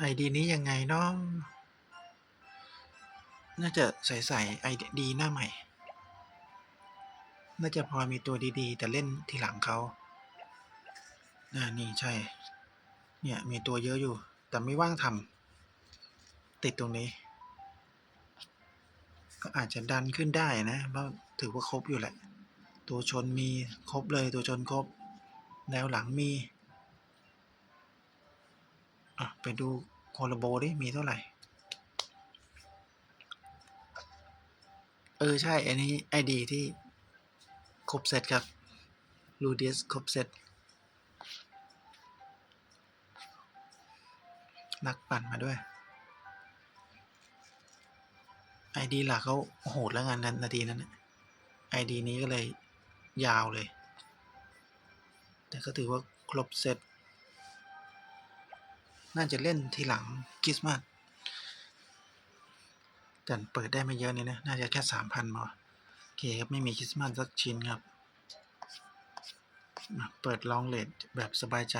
ไอดีนี้ยังไงเนาะน่าจะใส่ใส่ไอดีหน้าใหม่ น่าจะพอมีตัวดีๆ แต่เล่นทีหลังเขาอ่านี่ใช่ เนี่ยมีตัวเยอะอยู่ แต่ไม่ว่างทำติดตรงนี้ ก็อาจจะดันขึ้นได้นะเพราะถือว่าครบอยู่แหละ ตัวชนมีครบเลยตัวชนครบแนวหลังมี อะไปดูโคลาโบดิมีเท่าไหร่ เออ ใช่ อันนี้ไอดีที่ครบเซตครับลูดิสครบเซตนักปั่นมาด้วยไอดีหลักเขาโหดแล้วงานนั้นนาทีนั้นไอดีนี้ก็เลยยาวเลย แต่ก็ถือว่าครบเซต น่าจะเล่นทีหลังคริสต์มาสแต่เปิดได้ไม่เยอะนี่นะ น่าจะแค่สามพันพอโอเคครับ ไม่มีคริสต์มาสสักชิ้นครับ เปิดลองเลทแบบสบายใจ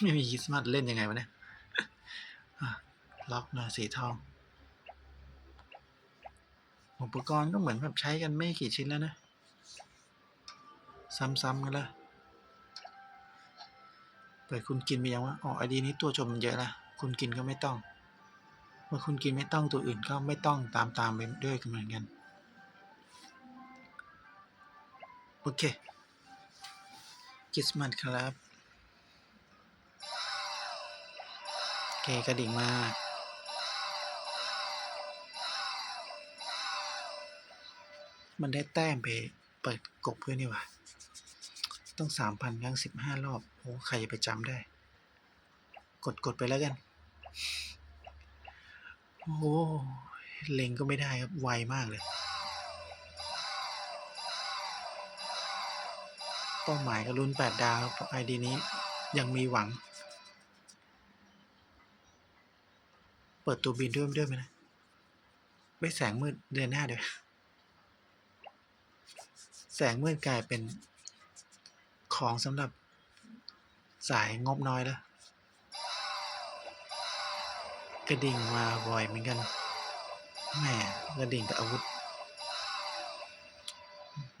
ไม่มีคริสต์มาสเล่นยังไงวะเนี่ยล็อกมาสีทอง อุปกรณ์ก็เหมือนแบบใช้กันไม่กี่ชิ้นแล้วนะ ซ้ำๆกันแล้ว เปิดคุณกินไปยังว่าอ๋อไอดีนี้ตัวชมมันเยอะละคุณกินก็ไม่ต้อง เมื่อคุณกินไม่ต้องตัวอื่นก็ไม่ต้องตามตามไปด้วยกันเหมือนกันโอเคคิสมาสครับโอเคกระดิ่งมามันได้แต้มไปเปิดกบเพื่อนนี่หว่า ต้องสามพันครั้งสิบห้ารอบ โอ้ ใครจะไปจำได้ กดกดไปแล้วกัน โอ้โหเล็งก็ไม่ได้ครับ ไวมากเลย เป้าหมายก็รุ่นแปดดาวไอดีนี้ยังมีหวัง เปิดตัวบินด้วยด้วยไหมนะไม่แสงมืดเดือนหน้าเดี๋ยวแสงมืดกลายเป็น ของสำหรับสายงบน้อยแล้วกระดิ่งมาบ่อยเหมือนกันแหมกระดิ่งกับอาวุธ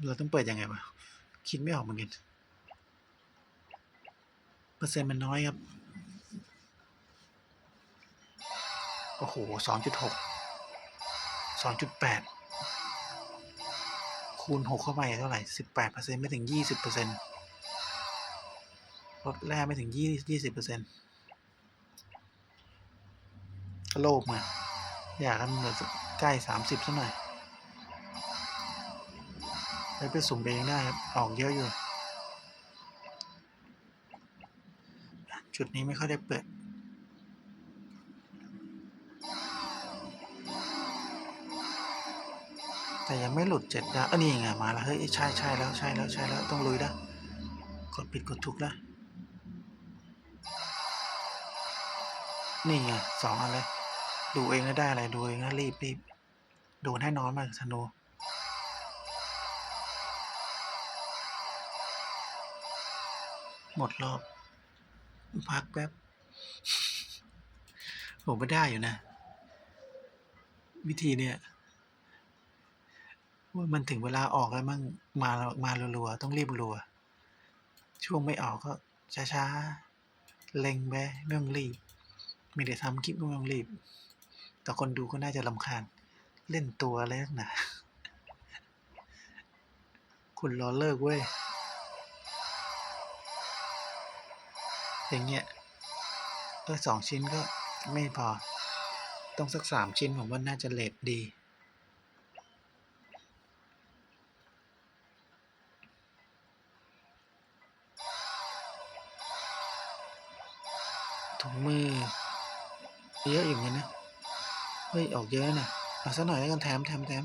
เราต้องเปิดยังไงวะคิดไม่ออกเหมือนกันเปอร์เซ็นต์มันน้อยครับ โอ้โหสองจุดหกสองจุดแปดคูณหกเข้าไปเท่าไหร่สิบแปดเปอร์เซ็นต์ไม่ถึงยี่สิบเปอร์เซ็นต์ ลดแร่ไม่ถึงยี่ยี่สิบเปอร์เซ็นต์โลภมาอยากให้มันใกล้สามสิบสักหน่อยแล้วไปสุ่มเองได้ครับออกเยอะอยู่ จุดนี้ไม่ค่อยได้เปิดแต่ยังไม่หลุดเจ็ดดาวอันนี้ไงมาแล้ว เฮ้ย ใช่ใช่แล้วใช่แล้วใช่แล้วต้องลุยแล้ว กดผิดกดถูกแล้ว นี่ไงสองอันเลย ดูเองนะได้อะไร ดูเองนะรีบรีบดูให้นอนมากธนูหมดรอบ พักแป๊บผมไม่ได้อยู่นะ วิธีเนี่ยว่ามันถึงเวลาออกแล้วมั่งมามารัวๆต้องรีบรัว ช่วงไม่ออกก็ช้าๆ เล็งไปไม่ต้องรีบ ไม่ได้ทำคลิปก็ไม่ต้องรีบ แต่คนดูก็น่าจะลำคาญ เล่นตัวอะไรนักหนาคุณรอเลิกเว้ย อย่างเงี้ย เออสองชิ้นก็ไม่พอ ต้องสักสามชิ้นผมว่าน่าจะเลทดีถุงมือ เยอะอยู่เหมือนกันนะ เฮ้ย ออกเยอะนะเอาสักหน่อยแล้วกันแถมแถมแถม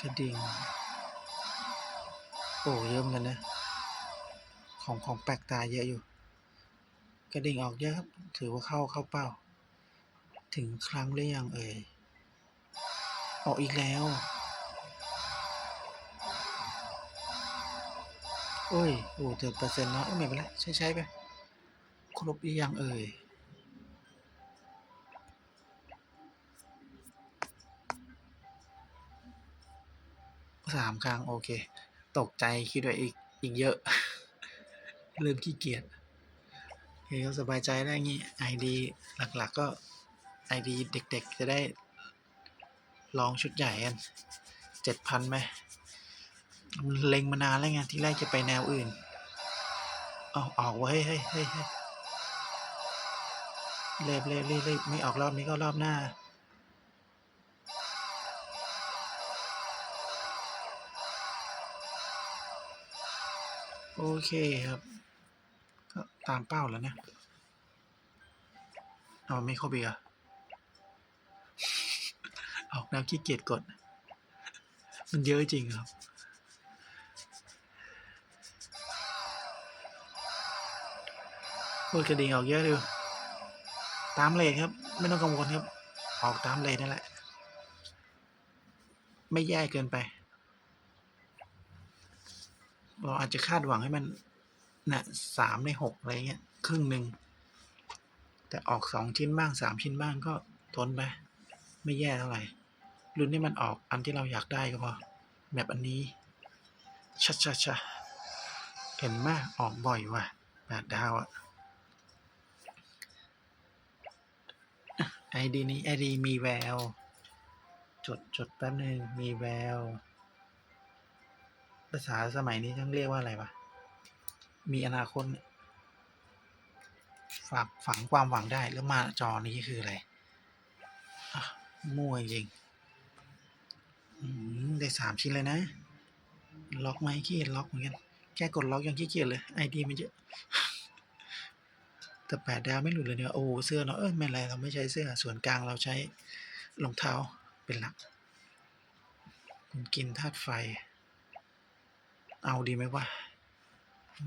กระดิ่ง โอ้เยอะเหมือนกันนะ ของของแปลกตาเยอะอยู่ กระดิ่งออกเยอะครับ ถือว่าเข้าเข้าเป้า ถึงครั้งหรือยังเอ่ย ออกอีกแล้ว คโอ้ย โอ้แต่เปอร์เซ็นต์น้อยเอ้ยไม่เป็นไรใช้ใช้ไป ครบหรือยังเอ่ยสามครั้งโอเค ตกใจคิดว่าอีกอีกเยอะ เริ่มขี้เกียจโอเคก็สบายใจได้งี้ ID หลักๆก็ ID เด็กๆ จะได้ลองชุดใหญ่กันเจ็ดพันไหม เล็งมานานแล้วไงที่แรกจะไปแนวอื่นเอาออกไว้เฮ้ยเฮ้ยเฮ้ยเรีบเรีบรีบรีบไม่ออกรอบนี้ก็รอบหน้าโอเคครับ ก็ตามเป้าแล้วนะเอาไม่เข้าเบียร์ออกแนวขี้เกียจกด มันเยอะจริงครับ พูดกระดิ่งออกเยอะดูตามเลทครับ ไม่ต้องกังวลครับ ออกตามเลทนั่นแหละ ไม่แย่เกินไป เราอาจจะคาดหวังให้มันนะสามในหกอะไรเงี้ย ครึ่งหนึ่ง แต่ออกสองชิ้นบ้างสามชิ้นบ้างก็ทนไป ไม่แย่เท่าไหร่รุ่นนี้มันออกอันที่เราอยากได้ก็พอแบบอันนี้ชัดชัดชะเห็นมากออกบ่อยว่ะแปดดาวอะ ไอดีนี้ไอดีมีแวว จดจดแป๊บนึง มีแวว ภาษาสมัยนี้ต้องเรียกว่าอะไรวะ มีอนาคตฝากฝังความหวังได้ แล้วมาจอนี้คืออะไรมั่วจริงได้สามชิ้นเลยนะ ล็อกไหมขี้เกียจล็อกเหมือนกัน แค่กดล็อกยังขี้เกียจเลยไอดีมันเยอะ แต่แปดดาวไม่หลุดเลยเนี่ยโอ้เสื้อเนาะเอ้ยไม่ไรเราไม่ใช้เสื้อส่วนกลางเราใช้รองเท้าเป็นหลัก คุณกินธาตุไฟ เอาดีไหมวะ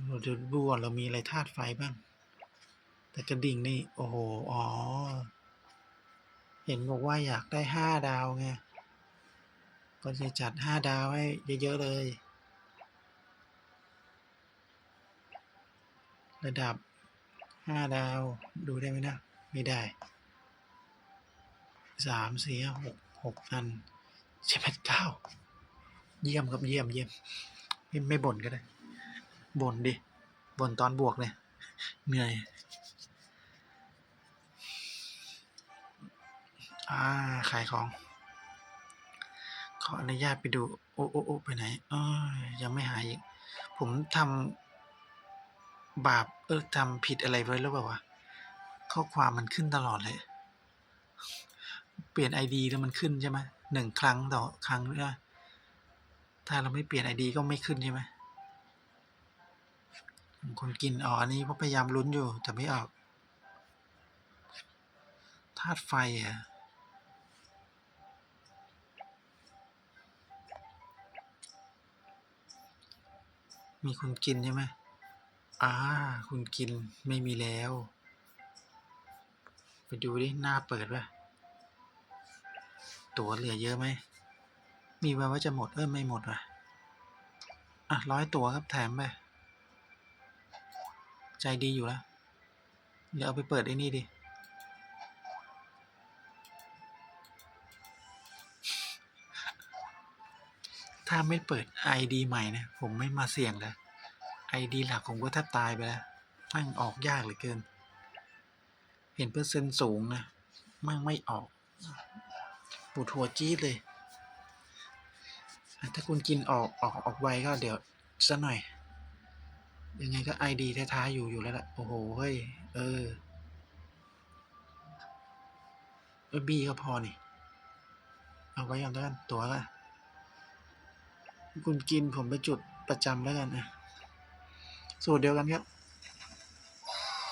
เราจะดูก่อนเรามีอะไรธาตุไฟบ้าง แต่กระดิ่งนี่ โอ้โห อ๋อ เห็นบอกว่าอยากได้ห้าดาวไง ก็จะจัดห้าดาวให้เยอะ ๆ เลย ระดับ ห้าดาวดูได้ไหมนะ ไม่ได้สามสี่หกหกอันเจ็ดแปดเก้าเยี่ยมครับเยี่ยมเยี่ยมไม่ไม่บ่นก็ได้บ่นดิบ่นตอนบวกเลยเหนื่อยอ่าขายของ ขออนุญาตไปดู โอ้โอ้โอ้ไปไหนอ้ยยังไม่หายอีก ผมทำ บาปเออทำผิดอะไรไว้หรือเปล่าวะข้อความมันขึ้นตลอดเลย เปลี่ยนไอดีแล้วมันขึ้นใช่ไหมหนึ่งครั้งต่อครั้งเนี่ยถ้าเราไม่เปลี่ยนไอดีก็ไม่ขึ้นใช่ไหมคนกินอ๋ออันนี้พยายามลุ้นอยู่แต่ไม่ออกธาตุไฟอะมีคนกินใช่ไหม อ่า คุณกินไม่มีแล้ว ไปดูดิ หน้าเปิดป่ะ ตั๋วเหลือเยอะไหม มีแววว่าจะหมด เออไม่หมดว่ะ อะร้อยตั๋วครับแถมไป ใจดีอยู่แล้วเดี๋ยวเอาไปเปิดไอ้นี่ดิ ถ้าไม่เปิด ID ใหม่นะ ผมไม่มาเสี่ยงเล ย ID หลักผมก็แทบตายไปแล้วมั่งออกยากเหลือเกิน เห็นเปอร์เซ็นต์สูงนะมั่งไม่ออกปวดหัวจี๊ดเลย ถ้าคุณกินออกออกออกไวก็เดี๋ยวสักหน่อย ยังไงก็ ID ท้ายๆอยู่อยู่แล้วล่ะ โอ้โห เฮ้ย เออเออบีก็พอนี่ เอาไว้อย่างนั้นตัวละคุณกินผมไปจุดประจำแล้วกันนะ สูตรเดียวกันครับ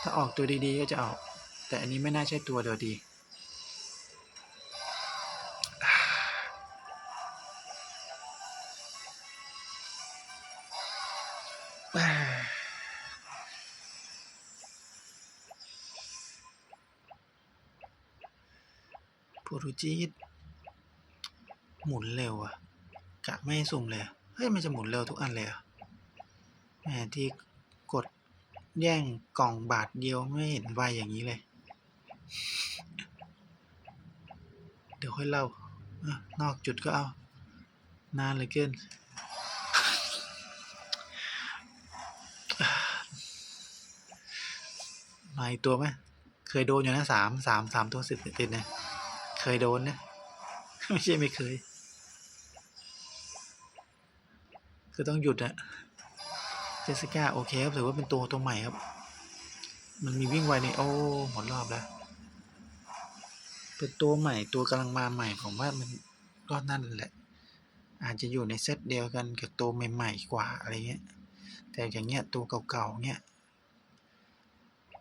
ถ้าออกตัวดีๆก็จะออก แต่อันนี้ไม่น่าใช่ตัวเดียวดี โปรตุจีดหมุนเร็วอะกะไม่สุ่มเลย เฮ้ย มันจะหมุนเร็วทุกอันเลยอะแหมที่ แย่งกล่องบาทเดียวไม่เห็นไวอย่างนี้เลย เดี๋ยวค่อยเล่าอนอกจุดก็เอา นานเหลยเกิน มาอีกตัวไหม เคยโดนอยู่นะสามสามสามตัวสิบติดนะเคยโดนนะ ไม่ใช่ไม่เคย คือต้องหยุดอะ เจสสิก้าโอเคครับถือว่าเป็นตัวตัวใหม่ครับ มันมีวิ่งไวในโอ้หมดรอบแล้ว เป็นตัวใหม่ตัวกำลังมาใหม่ผมว่ามันก็นั่นแหละ อาจจะอยู่ในเซตเดียวกันกับตัวใหม่ๆกว่าอะไรเงี้ย แต่อย่างเงี้ยตัวเก่าๆเงี้ย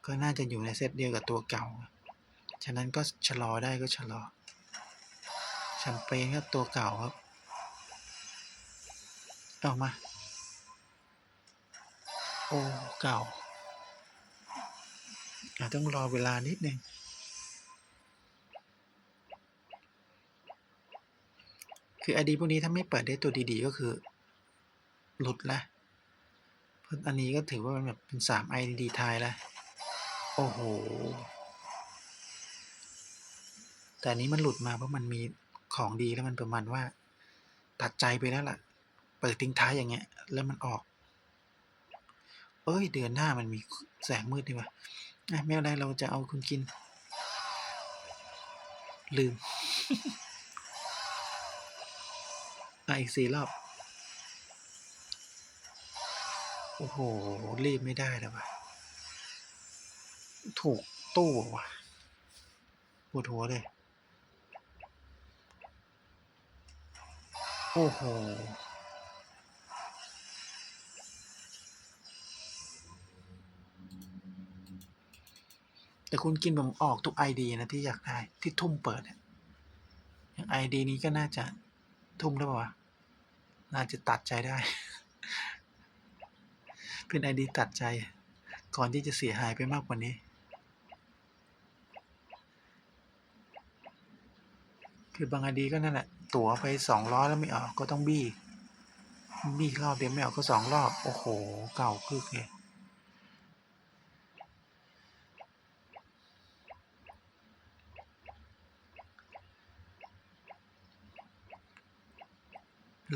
ก็น่าจะอยู่ในเซตเดียวกับตัวเก่า ฉะนั้นก็ชะลอได้ก็ชะลอแชมเปญก็ตัวเก่าครับ เอามา โอ้เก่าอาจต้องรอเวลานิดนึงคือไอดีพวกนี้ถ้าไม่เปิดได้ตัวดีๆก็คือ หลุดละเพราะอันนี้ก็ถือว่ามันแบบเป็นสามไอดีทายแล้วโอ้โห แต่นนี้มันหลุดมาเพราะมันมีของดีแล้วมันประมาณว่า ตัดใจไปแล้วล่ะ เปิดทิ้งท้ายอย่างเงี้ย แล้วมันออก เอ้ย เดือนหน้ามันมีแสงมืดดีว่ะอะไม่เป็นไรเราจะเอาคุณกิน ลืม อะอีกสี่รอบ โอ้โห รีบไม่ได้แล้วว่ะ ถูกตู้ว่ะปวดหัวเลย โอ้โห แต่คุณกินผมออกทุกไอดีนะที่อยากได้ที่ทุ่มเปิดเนี่ยอย่างไอดีนี้ก็น่าจะทุ่มได้ป่าวะน่าจะตัดใจได้ เป็นไอดีตัดใจ ก่อนที่จะเสียหายไปมากกว่านี้ คือบางไอดีก็นั่นแหละตั๋วไปสองร้อยแล้วไม่ออกก็ต้องบี้บี้รอบเดียวไม่ออกก็สองรอบ โอ้โห เก่าคึกเลย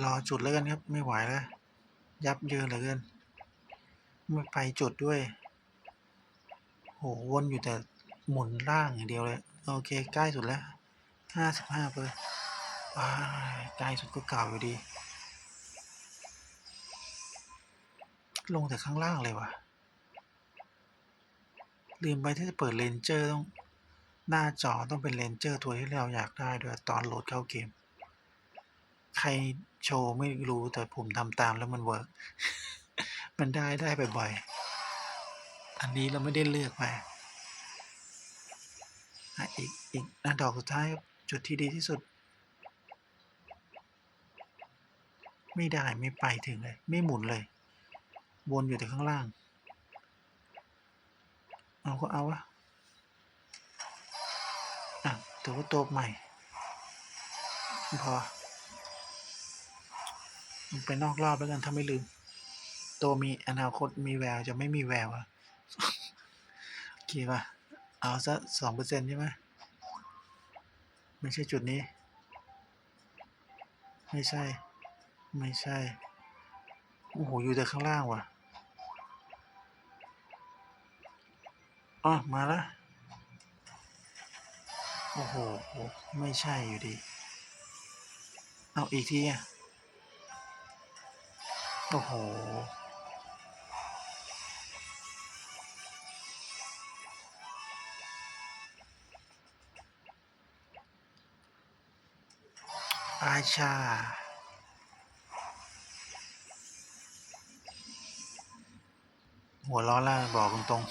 รอจุดแล้วกันครับ ไม่ไหวแล้ว ยับเยินเหลือเกินไม่ไปจุดด้วย โหวนอยู่แต่หมุนล่างอย่างเดียวเลย โอเค ใกล้สุดแล้วห้าสิบห้าเปอร์ใกล้สุดก็เก่าอยู่ดี ลงแต่ข้างล่างเลยว่ะ ลืมไปที่จะเปิดเลนเจอร์ต้อง หน้าจอต้องเป็นเลนเจอร์ตัวที่เราอยากได้ด้วยตอนโหลดเข้าเกม ใครโชว์ไม่รู้แต่ผมทำตามแล้วมันเวิร์กมันได้ได้บ่อยๆ อันนี้เราไม่ได้เลือกมาอะอีกอีกอันดอกสุดท้ายจุดที่ดีที่สุด ไม่ได้ไม่ไปถึงเลย ไม่หมุนเลย วนอยู่แต่ข้างล่าง เอาก็เอาวะอะถือว่าตัวใหม่ พอ ไปนอกรอบแล้วกันถ้าไม่ลืม ตัวมีอนาคตมีแววจะไม่มีแววอะโอเคป่ะ เอาซะสองเปอร์เซ็นใช่ไหมไม่ใช่จุดนี้ ไม่ใช่ ไม่ใช่ โอ้โห อยู่แต่ข้างล่างว่ะอ๋อมาล้วโอ้โห ไม่ใช่อยู่ดี เอาอีกทีอะ โอ้โห อาชา หัวล้อล่าบอกตรงๆ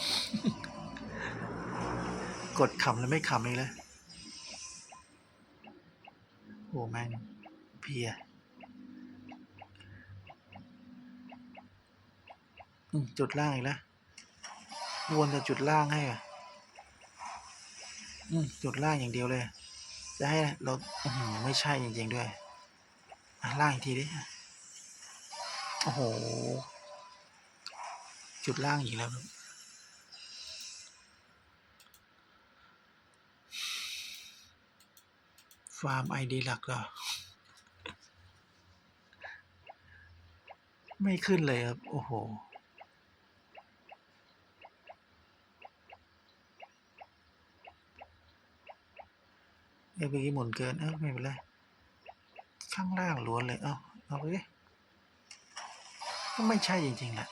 กดขำแล้วไม่ขำเลยเลยโอ้แม่งเพียอืม จุดล่างอีกแล้ววนแต่จุดล่างให้อะอืจุดล่างอย่างเดียวเลย จะให้เราไม่ใช่จริงๆด้วยล่างอีกทีดิโอ้โห จุดล่างอีกแล้วฟาร์มไอดีหลักเหรอไม่ขึ้นเลยครับ โอ้โห เอ้ยเมื่อกี้หมุนเกิน เอ้าไม่เป็นไร ข้างล่างล้วนเลย เอ้าเอาไปดิก็ไม่ใช่จริงๆแหละ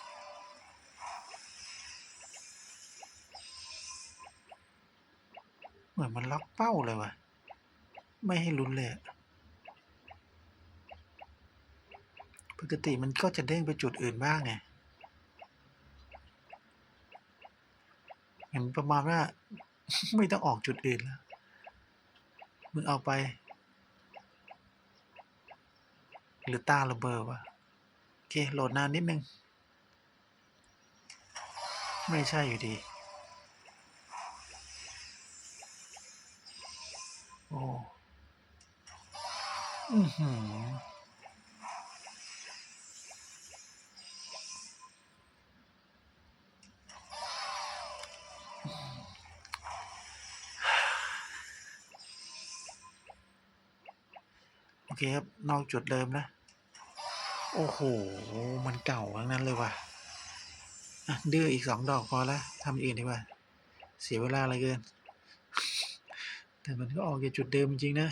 เหมือนมันล็อกเป้าเลยว่ะ ไม่ให้ลุ้นเลย ปกติมันก็จะเด้งไปจุดอื่นบ้างไงเห็นประมาณว่า ไม่ต้องออกจุดอื่นแล้ว มึงเอาไป หรือตาระเบอร์วะโอเค โหลดนานนิดนึง ไม่ใช่อยู่ดี โอ้อือหือ เคครับ นอกจุดเดิมนะ โอ้โห มันเก่าทั้งนั้นเลยว่ะดื้ออีกสองดอกพอละทำอื่นดีกว่า เสียเวลาอะไรเกิน แต่มันก็ออกจากจุดเดิมจริงนะ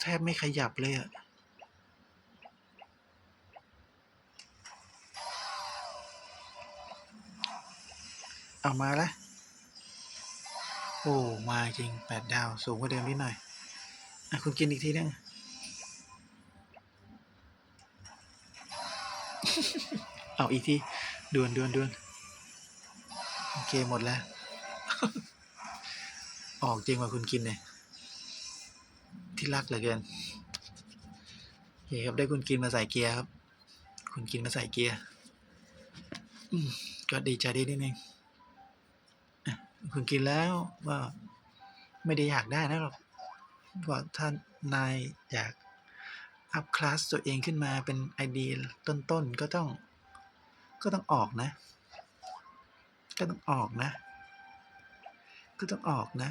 แทบไม่ขยับเลยอะเอามาละโอ้ มาจริงแปดดาว สูงกว่าเดิมนิดหน่อย คุณกินอีกทีนึงเอาอีกทีด่วนด่วนด่วนโอเคหมดแล้ว ออกจริงว่าคุณกินเนี่ยที่รักเหลือเกินโอเคครับได้คุณกินมาใส่เกียร์ครับ คุณกินมาใส่เกียร์อืมก็ดีใจได้นิดนึงอะคุณกินแล้วว่าไม่ได้อยากได้นะหรอก ว่าถ้านายอยากอัพคลาสตัวเองขึ้นมาเป็นไอเดียต้นๆ ก็ต้อง ก็ต้องออกนะ ก็ต้องออกนะ ก็ต้องออกนะ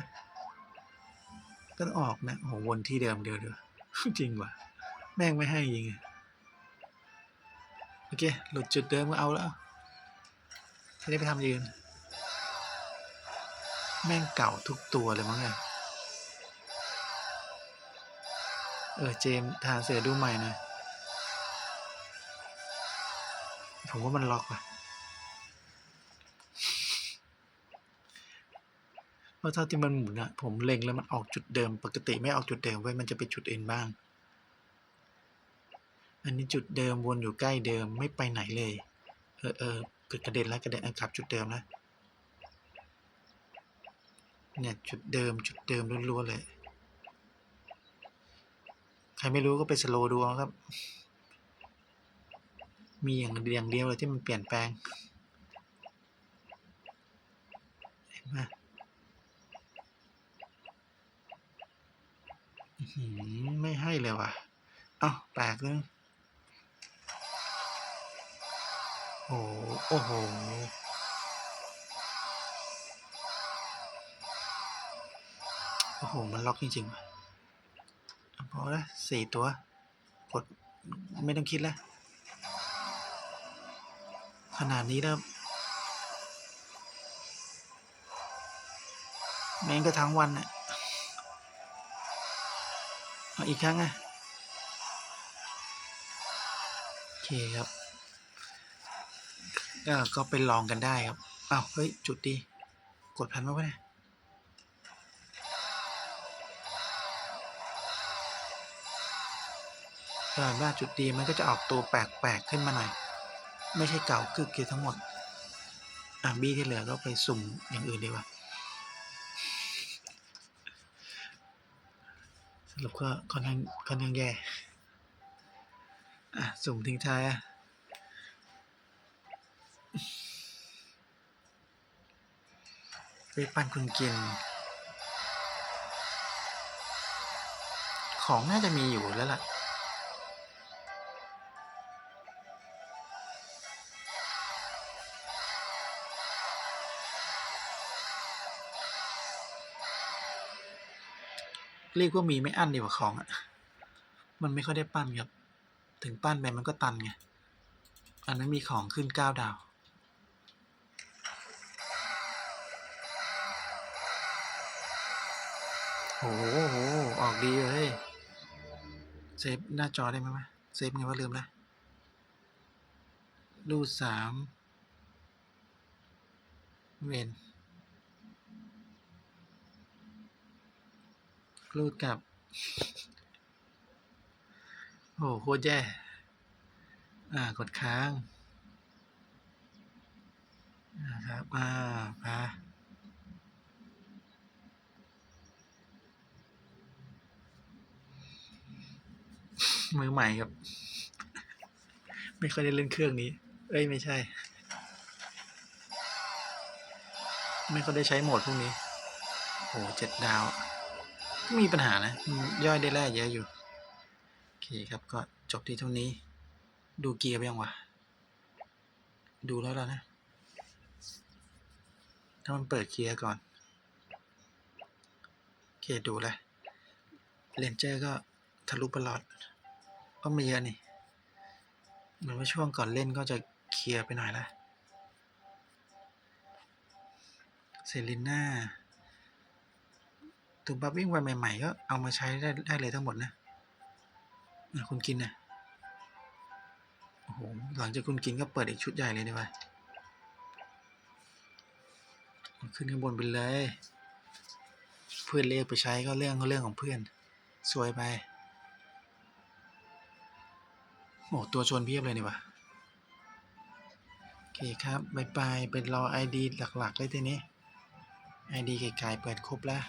ก็ต้องออกนะ โห วนที่เดิมเดียวเดียวจริงว่ะ แม่งไม่ให้จริง โอเค หลุดจุดเดิมก็เอาแล้วจะได้ไปทำยืน แม่งเก่าทุกตัวเลยมั้งไง เออเจมทาเสือดูใหม่หน่อยผมว่ามันล็อกว่ะเพราะเท่าที่มันหมุนอะผมเล็งแล้วมันออกจุดเดิม ปกติไม่ออกจุดเดิมไว้มันจะไปจุดเอื่นบ้าง อันนี้จุดเดิมวนอยู่ใกล้เดิมไม่ไปไหนเลย เออเออเกิดกระเด็นแล้วกระเด็นกลับจุดเดิมแล้วเนี่ยจุดเดิมจุดเดิมล้วนๆเลย รไม่รู้ก็ไปสโลดูเอาครับ มีอย่างเดียวอย่างเดียวเลยที่มันเปลี่ยนแปลงเห็นไหมไม่ให้เลยว่ะ เอ้าแปลกเลยโอ้โหโอ้โห โอ้โห มันล็อกจริงๆว่ะ เอาละสี่ตัว กดไม่ต้องคิดแล้วขนาดนี้แล้วแม่งก็ทั้งวันน่ะเอาอีกครั้งอะโอเคครับ ก็ก็ไปลองกันได้ครับอ้าวเฮ้ย จุดดี กดพันมาไว้เนี่ย เออว่าจุดดีมันก็จะออกตัวแปลกๆขึ้นมาหน่อย ไม่ใช่เก่ากึกเกียทั้งหมด อะบี้ที่เหลือก็ไปสุ่มอย่างอื่นดีกว่า สรุปก็ค่อนข้างค่อนข้างแย่ อะ สุ่มทิ้งท้ายอะไปปั่นคุณกิน ของน่าจะมีอยู่แล้วล่ะ เรียกว่ามีไม่อั้นดีกว่าของอะมันไม่ค่อยได้ปั้นครับ ถึงปั้นไปมันก็ตันไง อันนั้นมีของขึ้นเก้าดาว โอ้โห ออกดีเลย เซฟหน้าจอได้ไหมวะเซฟไงว่าลืมละรูดสามเวน รูดกลับ โอ้โหโคตรแย่ อ่า กดค้างอ่าครับ อ่าพามือใหม่ครับ ไม่ค่อยได้เล่นเครื่องนี้ เอ้ย ไม่ใช่ ไม่ค่อยได้ใช้โหมดพวกนี้โอ้เจ็ดดาว มีปัญหานะ ย่อยได้แร่เยอะอยู่ โอเคครับก็จบที่เท่านี้ ดูเกียร์ไปยังวะ ดูแล้วแล้วนะ ถ้ามันเปิดเกียร์ก่อน โอเคดูเลยเลนเจอร์ก็ทะลุประหลอด ก็ไม่เยอะนี่เหมือนว่าช่วงก่อนเล่นก็จะเคลียร์ไปหน่อยละเซริน่า ตัวบัฟวิ่งไวใหม่ ๆ ก็เอามาใช้ได้ได้เลยทั้งหมดนะคุณกินนะโอ้โหหลังจากคุณกินก็เปิดอีกชุดใหญ่เลยดีกว่าขึ้นข้างบนไปเลย เพื่อนเรียกไปใช้ก็เรื่องก็เรื่องของเพื่อน สวยไป โอ้ตัวชนเพียบเลยนี่วะโอเคครับบายบายเป็นรอ ID หลัก ๆ เลยทีนี้ ID ไกลๆเปิดครบแล้ว